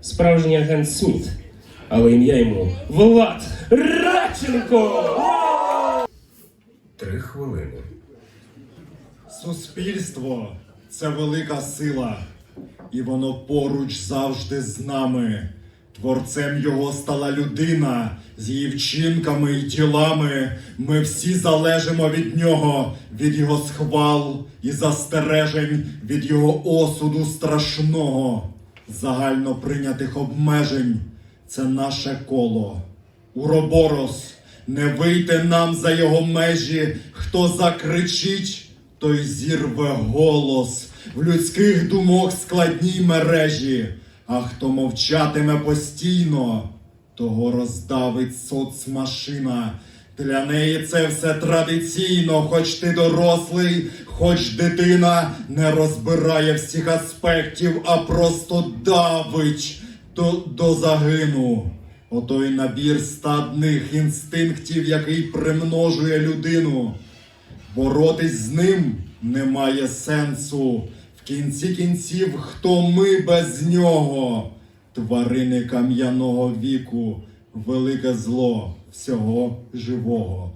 справжній агент Сміт. Але ім'я йому Влад Радченко! Три хвилини. Суспільство це велика сила, і воно поруч завжди з нами. Творцем його стала людина з її вчинками і ділами. Ми всі залежимо від нього, від його схвал і застережень, від його осуду страшного, загально прийнятих обмежень. Це наше коло. Уроборос, не вийти нам за його межі, хто закричить, той зірве голос в людських думок складній мережі, а хто мовчатиме постійно, того роздавить соцмашина. Для неї це все традиційно, хоч ти дорослий, хоч дитина не розбирає всіх аспектів, а просто давить до, до загину. Отой набір стадних інстинктів, який примножує людину. Боротись з ним немає сенсу. В кінці кінців, хто ми без нього? Тварини кам'яного віку, велике зло всього живого.